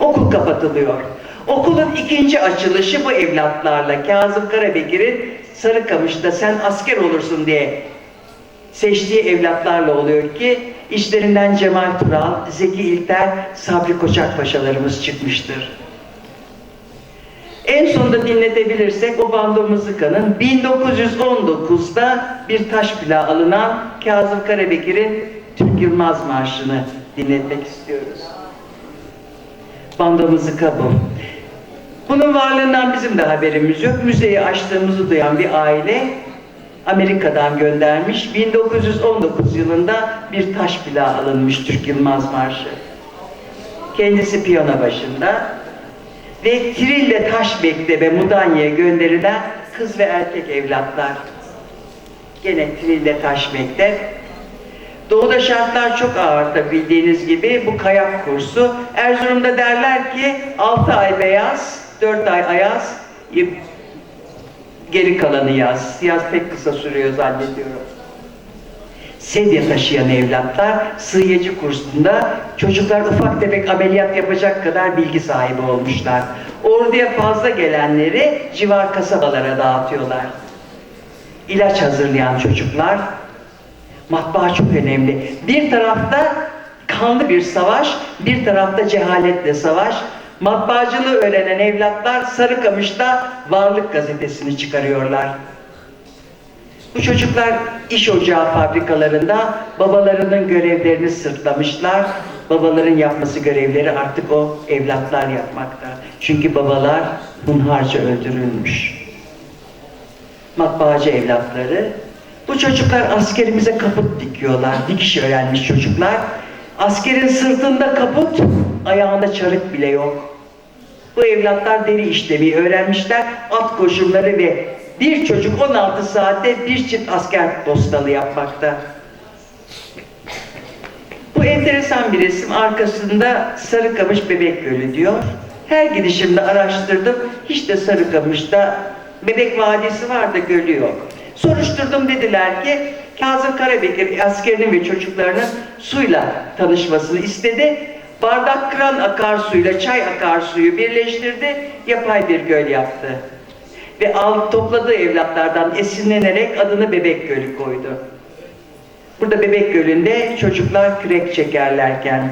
Okul kapatılıyor. Okulun ikinci açılışı bu evlatlarla Kazım Karabekir'in Sarıkamış'ta sen asker olursun diye seçtiği evlatlarla oluyor ki işlerinden Cemal Tural, Zeki İlter, Sabri Koçak paşalarımız çıkmıştır. En sonunda dinletebilirsek o bando mızıkanın 1919'da bir taş plağı alınan Kazım Karabekir'in Türk Yılmaz Marşı'nı dinletmek istiyoruz. Bando mızıka bu. Bunun varlığından bizim de haberimiz yok. Müzeyi açtığımızı duyan bir aile Amerika'dan göndermiş. 1919 yılında bir taş plağı alınmış Türk Yılmaz Marşı. Kendisi piyano başında ve Trille Taşbek'te ve Mudanya'ya gönderilen kız ve erkek evlatlar. Gene Trille Taşbek'te. Doğuda şartlar çok ağır tabi bildiğiniz gibi bu kayak kursu. Erzurum'da derler ki 6 ay beyaz, 4 ay ayaz, geri kalanı yaz. Yaz pek kısa sürüyor zannediyorum. Sedye taşıyan evlatlar sığıyıcı kursunda çocuklar ufak tefek ameliyat yapacak kadar bilgi sahibi olmuşlar. Orduya fazla gelenleri civar kasabalara dağıtıyorlar. İlaç hazırlayan çocuklar, matbaa çok önemli. Bir tarafta kanlı bir savaş, bir tarafta cehaletle savaş. Matbaacılığı öğrenen evlatlar Sarıkamış'ta Varlık gazetesini çıkarıyorlar. Bu çocuklar iş ocağı fabrikalarında babalarının görevlerini sırtlamışlar. Babaların yapması görevleri artık o evlatlar yapmakta. Çünkü babalar hunharca öldürülmüş. Matbaacı evlatları. Bu çocuklar askerimize kaput dikiyorlar. Dikiş öğrenmiş çocuklar. Askerin sırtında kaput, ayağında çarık bile yok. Bu evlatlar deri işlemeyi öğrenmişler. At koşulları ve bir çocuk 16 saatte bir çift asker postalı yapmakta. Bu enteresan bir resim. Arkasında Sarıkamış Bebek Gölü diyor. Her gidişimde araştırdım. Hiç de Sarıkamış'ta Bebek Vadisi var da gölü yok. Soruşturdum dediler ki Kazım Karabekir askerinin ve çocuklarının suyla tanışmasını istedi. Bardak kıran akarsuyla çay akarsuyu birleştirdi, yapay bir göl yaptı. Ve al, topladığı evlatlardan esinlenerek adını Bebek Gölü koydu. Burada Bebek Gölü'nde çocuklar kürek çekerlerken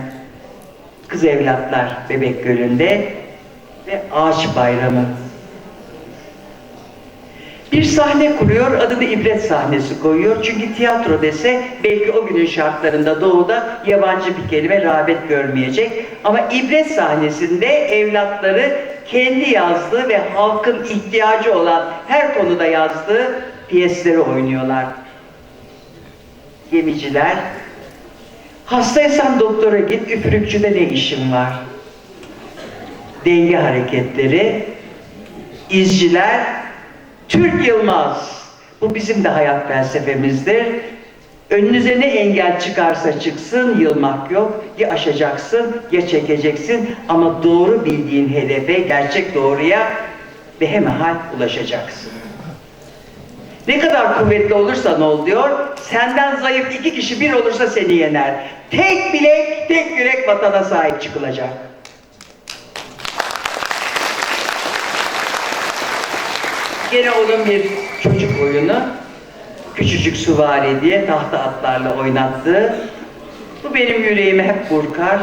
kız evlatlar Bebek Gölü'nde ve ağaç bayramı. Bir sahne kuruyor, adını ibret sahnesi koyuyor. Çünkü tiyatro dese belki o günün şartlarında doğuda yabancı bir kelime rağbet görmeyecek. Ama ibret sahnesinde evlatları kendi yazdığı ve halkın ihtiyacı olan her konuda yazdığı piyesleri oynuyorlar. Gemiciler, hastaysan doktora git, üfürükçüde ne işin var? Denge hareketleri, izciler, Türk Yılmaz. Bu bizim de hayat felsefemizdir. Önünüze ne engel çıkarsa çıksın yılmak yok. Ya aşacaksın ya çekeceksin ama doğru bildiğin hedefe, gerçek doğruya ve hemehal ulaşacaksın. Ne kadar kuvvetli olursan ol diyor, senden zayıf iki kişi bir olursa seni yener. Tek bilek, tek yürek vatana sahip çıkılacak. Gene onun bir çocuk oyunu. Küçücük süvari diye tahta atlarla oynattığı. Bu benim yüreğimi hep burkar.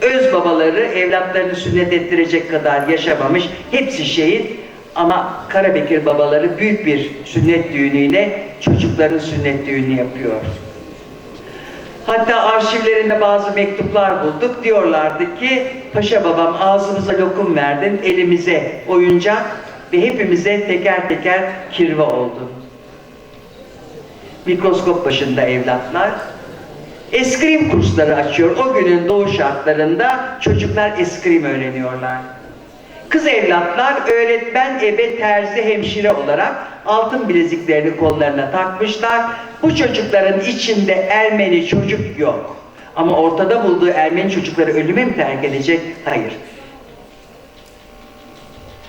Öz babaları evlatlarını sünnet ettirecek kadar yaşamamış. Hepsi şehit. Ama Karabekir babaları büyük bir sünnet düğünüyle çocukların sünnet düğünü yapıyor. Hatta arşivlerinde bazı mektuplar bulduk. Diyorlardı ki Paşa babam ağzımıza lokum verdin, elimize oyuncak ve hepimize teker teker kirve oldu. Mikroskop başında evlatlar. Eskrim kursları açıyor. O günün doğu şartlarında çocuklar eskrim öğreniyorlar. Kız evlatlar öğretmen, ebe, terzi, hemşire olarak altın bileziklerini kollarına takmışlar. Bu çocukların içinde Ermeni çocuk yok. Ama ortada bulduğu Ermeni çocukları ölüme mi terk edecek? Hayır.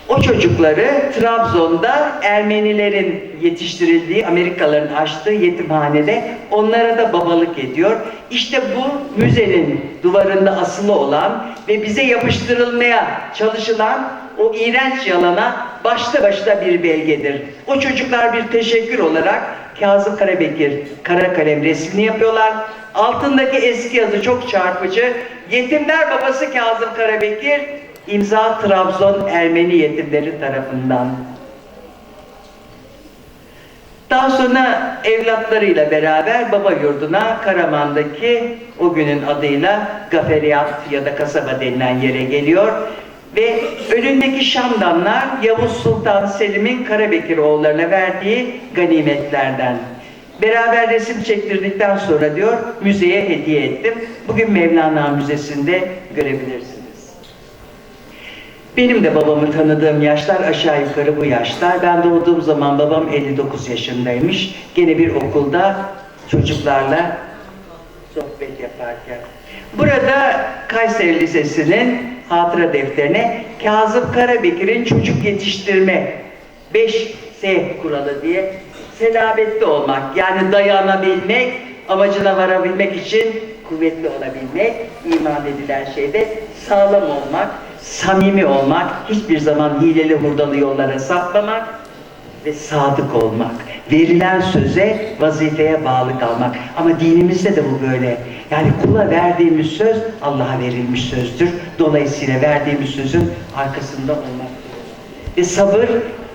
O çocukları Trabzon'da Ermenilerin yetiştirildiği, Amerikalıların açtığı yetimhanede onlara da babalık ediyor. İşte bu müzenin duvarında asılı olan ve bize yapıştırılmaya çalışılan o iğrenç yalana başta başta bir belgedir. O çocuklar bir teşekkür olarak Kazım Karabekir kara kalem resmini yapıyorlar. Altındaki eski yazı çok çarpıcı. Yetimler babası Kazım Karabekir, imza Trabzon Ermeni yetimleri tarafından. Daha sonra evlatlarıyla beraber baba yurduna Karaman'daki o günün adıyla Gaferiyat ya da kasaba denilen yere geliyor. Ve önündeki şamdanlar Yavuz Sultan Selim'in Karabekir oğullarına verdiği ganimetlerden. Beraber resim çektirdikten sonra diyor müzeye hediye ettim. Bugün Mevlana Müzesi'nde görebilirsiniz. Benim de babamı tanıdığım yaşlar aşağı yukarı bu yaşlar. Ben doğduğum zaman babam 59 yaşındaymış. Gene bir okulda çocuklarla sohbet yaparken. Burada Kayseri Lisesi'nin hatıra defterine Kazım Karabekir'in çocuk yetiştirme 5S kuralı diye selabetli olmak yani dayanabilmek, amacına varabilmek için kuvvetli olabilmek, iman edilen şeyde sağlam olmak, samimi olmak, hiçbir zaman hileli hurdalı yollara sapmamak ve sadık olmak. Verilen söze, vazifeye bağlı kalmak. Ama dinimizde de bu böyle. Yani kula verdiğimiz söz Allah'a verilmiş sözdür. Dolayısıyla verdiğimiz sözün arkasında olmak. Ve sabır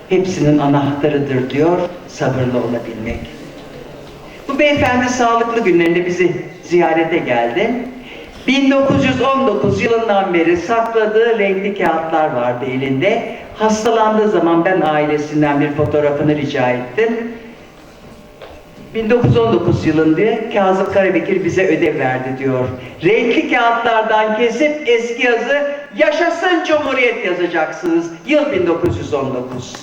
hepsinin anahtarıdır diyor, sabırlı olabilmek. Bu beyefendi sağlıklı günlerinde bizi ziyarete geldi. 1919 yılından beri sakladığı renkli kağıtlar vardı elinde. Hastalandığı zaman ben ailesinden bir fotoğrafını rica ettim. 1919 yılında Kazım Karabekir bize ödev verdi diyor. Renkli kağıtlardan kesip eski yazı Yaşasın Cumhuriyet yazacaksınız. Yıl 1919.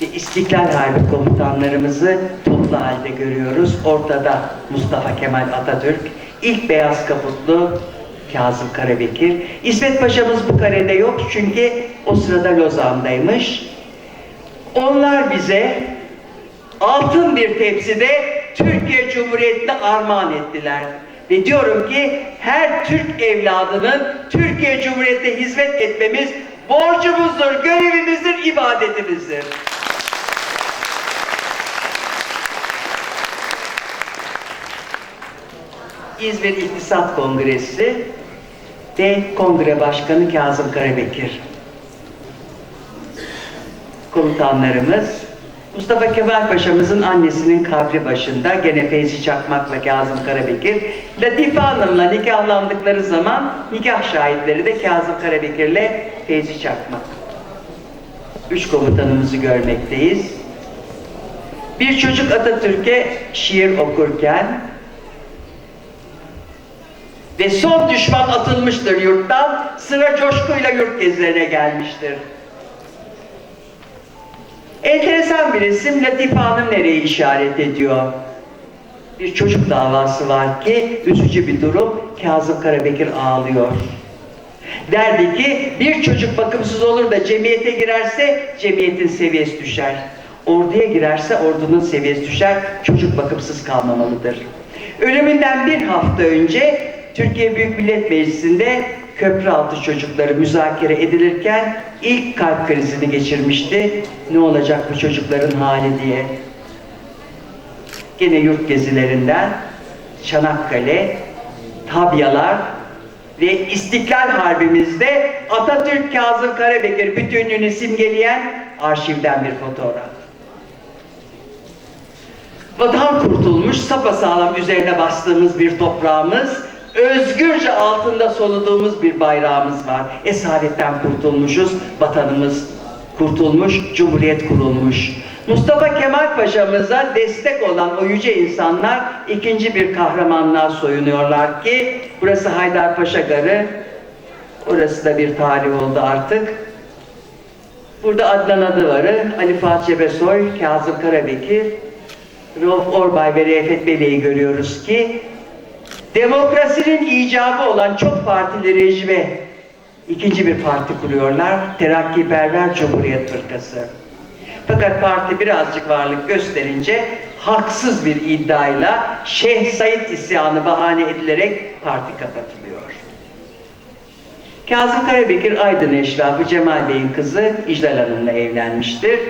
Ve İstiklal Harbi komutanlarımızı toplu halde görüyoruz. Ortada Mustafa Kemal Atatürk, ilk beyaz kaputlu Kazım Karabekir. İsmet Paşa'mız bu karede yok çünkü o sırada Lozan'daymış. Onlar bize altın bir tepside Türkiye Cumhuriyeti'ne armağan ettiler. Ve diyorum ki her Türk evladının Türkiye Cumhuriyeti'ne hizmet etmemiz borcumuzdur, görevimizdir, ibadetimizdir. İzmir İktisat Kongresi ve Kongre Başkanı Kazım Karabekir. Komutanlarımız Mustafa Kemal Paşa'mızın annesinin kabri başında gene Feyzi Çakmak'la Kazım Karabekir, Latife Hanım'la nikahlandıkları zaman nikah şahitleri de Kazım Karabekir'le Feyzi Çakmak. Üç komutanımızı görmekteyiz. Bir çocuk Atatürk'e şiir okurken ve son düşman atılmıştır yurttan, sıra coşkuyla yurt gezilerine gelmiştir. Enteresan bir isim Latife Hanım nereye işaret ediyor? Bir çocuk davası var ki üzücü bir durum. Kazım Karabekir ağlıyor. Derdi ki bir çocuk bakımsız olur da cemiyete girerse cemiyetin seviyesi düşer. Orduya girerse ordunun seviyesi düşer. Çocuk bakımsız kalmamalıdır. Ölümünden bir hafta önce Türkiye Büyük Millet Meclisi'nde köprü altı çocukları müzakere edilirken ilk kalp krizini geçirmişti. Ne olacak bu çocukların hali diye. Gene yurt gezilerinden Çanakkale, Tabyalar ve İstiklal Harbimizde Atatürk Kazım Karabekir bütünlüğünü simgeleyen arşivden bir fotoğraf. Vatan kurtulmuş, sapasağlam üzerine bastığımız bir toprağımız, özgürce altında soluduğumuz bir bayrağımız var. Esaretten kurtulmuşuz, vatanımız kurtulmuş, cumhuriyet kurulmuş. Mustafa Kemal Paşa'mıza destek olan o yüce insanlar ikinci bir kahramanlığa soyunuyorlar ki burası Haydarpaşa Garı, orası da bir tarih oldu artık. Burada Adnan Adıvarı, Ali Fuat Cebesoy, Kazım Karabekir, Rauf Orbay ve Refet Bey'i görüyoruz ki Demokrasinin icabı olan çok partili rejime ikinci bir parti kuruyorlar. Terakkiperver Cumhuriyet Fırkası. Fakat parti birazcık varlık gösterince haksız bir iddiayla Şeyh Said isyanı bahane edilerek parti kapatılıyor. Kazım Karabekir Aydın Eşrafı Cemal Bey'in kızı İclal Hanım'la evlenmiştir.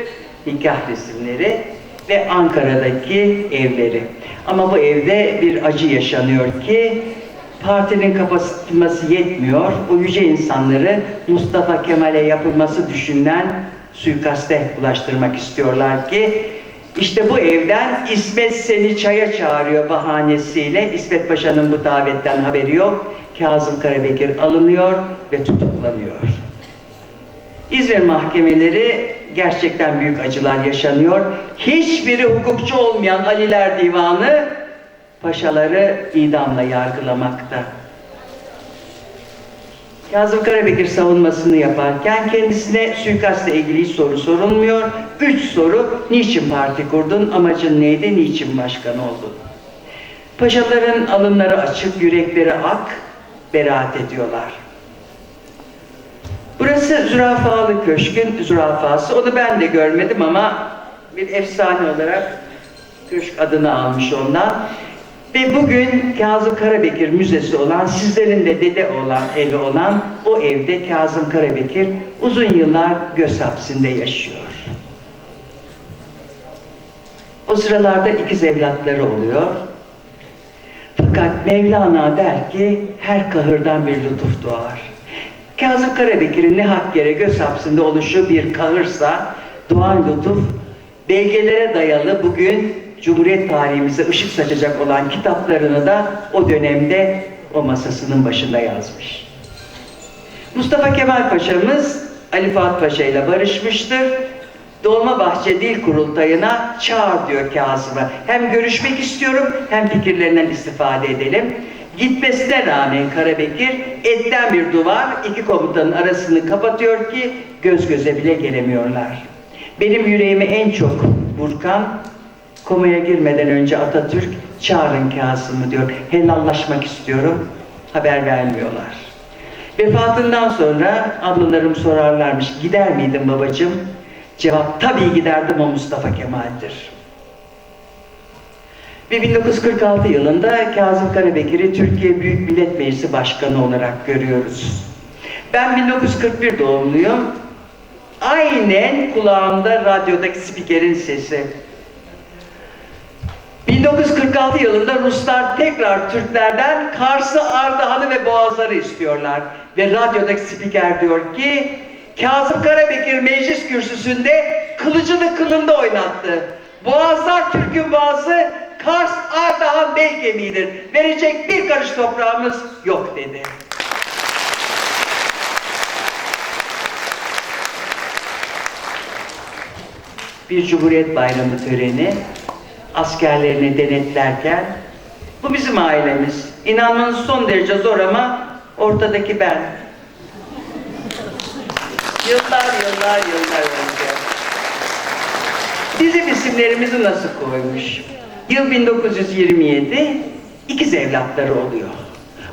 Nikah resimleri ve Ankara'daki evleri. Ama bu evde bir acı yaşanıyor ki partinin kapatılması yetmiyor. Bu yüce insanları Mustafa Kemal'e yapılması düşünülen suikaste ulaştırmak istiyorlar ki işte bu evden İsmet seni çaya çağırıyor bahanesiyle İsmet Paşa'nın bu davetten haberi yok. Kazım Karabekir alınıyor ve tutuklanıyor. İzmir mahkemeleri gerçekten büyük acılar yaşanıyor. Hiçbiri hukukçu olmayan Aliler Divanı paşaları idamla yargılamakta. Kazım Karabekir savunmasını yaparken kendisine suikastla ilgili soru sorulmuyor. Üç soru, niçin parti kurdun, amacın neydi, niçin başkan oldun? Paşaların alınları açık, yürekleri ak, beraat ediyorlar. Burası Zürafalı Köşk'ün zürafası. Onu ben de görmedim ama bir efsane olarak köşk adını almış ondan. Ve bugün Kazım Karabekir Müzesi olan, sizlerin de dede olan evi olan o evde Kazım Karabekir uzun yıllar göz hapsinde yaşıyor. O sıralarda ikiz evlatları oluyor. Fakat Mevlana der ki her kahırdan bir lütuf doğar. Kazım Karabekir'in ne hak yere göz hapsinde oluşu bir kahırsa doğan lütuf belgelere dayalı bugün Cumhuriyet tarihimize ışık saçacak olan kitaplarını da o dönemde o masasının başında yazmış. Mustafa Kemal Paşa'mız Ali Fuat Paşa ile barışmıştır. Dolmabahçe Dil Kurultayı'na çağır diyor Kazım'ı. Hem görüşmek istiyorum hem fikirlerinden istifade edelim. Gitmesine rağmen Karabekir etten bir duvar iki komutanın arasını kapatıyor ki göz göze bile gelemiyorlar. Benim yüreğimi en çok burkan komaya girmeden önce Atatürk çağırın Kasım'ı diyor. Helallaşmak istiyorum. Haber vermiyorlar. Vefatından sonra ablalarım sorarlarmış. Gider miydin babacığım? Cevap tabii giderdim o Mustafa Kemal'dir. Ve 1946 yılında Kazım Karabekir'i Türkiye Büyük Millet Meclisi Başkanı olarak görüyoruz. Ben 1941 doğumluyum. Aynen kulağımda radyodaki spikerin sesi. 1946 yılında Ruslar tekrar Türklerden Kars'ı, Ardahan'ı ve Boğazları istiyorlar. Ve radyodaki spiker diyor ki Kazım Karabekir meclis kürsüsünde kılıcını kılında oynattı. Boğazlar Türk'ün boğazı, Kars, Ardahan bel kemiğidir. Verecek bir karış toprağımız yok dedi. Bir Cumhuriyet Bayramı töreni askerlerini denetlerken bu bizim ailemiz. İnanmanız son derece zor ama ortadaki ben. Yıllar yıllar yıllar önce. Bizim isimlerimizi nasıl koymuş? Yıl 1927, ikiz evlatları oluyor.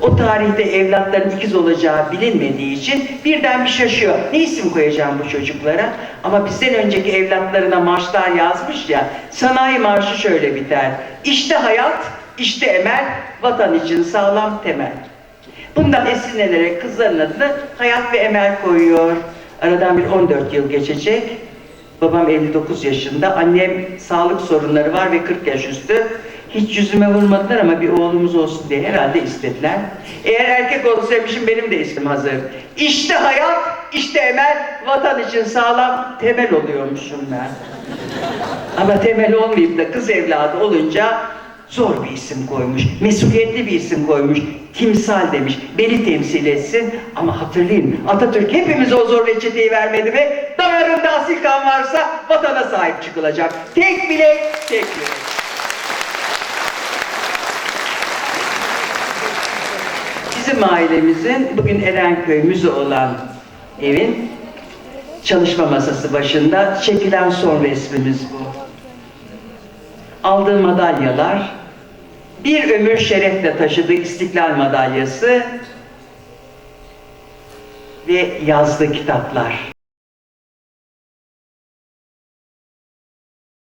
O tarihte evlatların ikiz olacağı bilinmediği için birden bir şaşıyor. Ne isim koyacağım bu çocuklara? Ama bizden önceki evlatlarına marşlar yazmış ya, sanayi marşı şöyle biter. İşte hayat, işte emel, vatan için sağlam temel. Bundan esinlenerek kızların adını Hayat ve Emel koyuyor. Aradan bir 14 yıl geçecek. Babam 59 yaşında, annem sağlık sorunları var ve 40 yaş üstü. Hiç yüzüme vurmadılar ama bir oğlumuz olsun diye herhalde istediler. Eğer erkek olsaymışım benim de ismim hazır. İşte hayat, işte emel, vatan için sağlam temel oluyormuşum ben. Ama temel olmayıp da kız evladı olunca zor bir isim koymuş. Mesuliyetli bir isim koymuş. Timsal demiş. Beni temsil etsin. Ama hatırlayın Atatürk hepimize o zor reçeteyi vermedi mi? Damarında asil kan varsa vatana sahip çıkılacak. Tek bilek, tek yürek. Bizim ailemizin bugün Erenköy Müze olan evin çalışma masası başında çekilen son resmimiz bu. Aldığı madalyalar, bir ömür şerefle taşıdığı İstiklal Madalyası ve yazdığı kitaplar.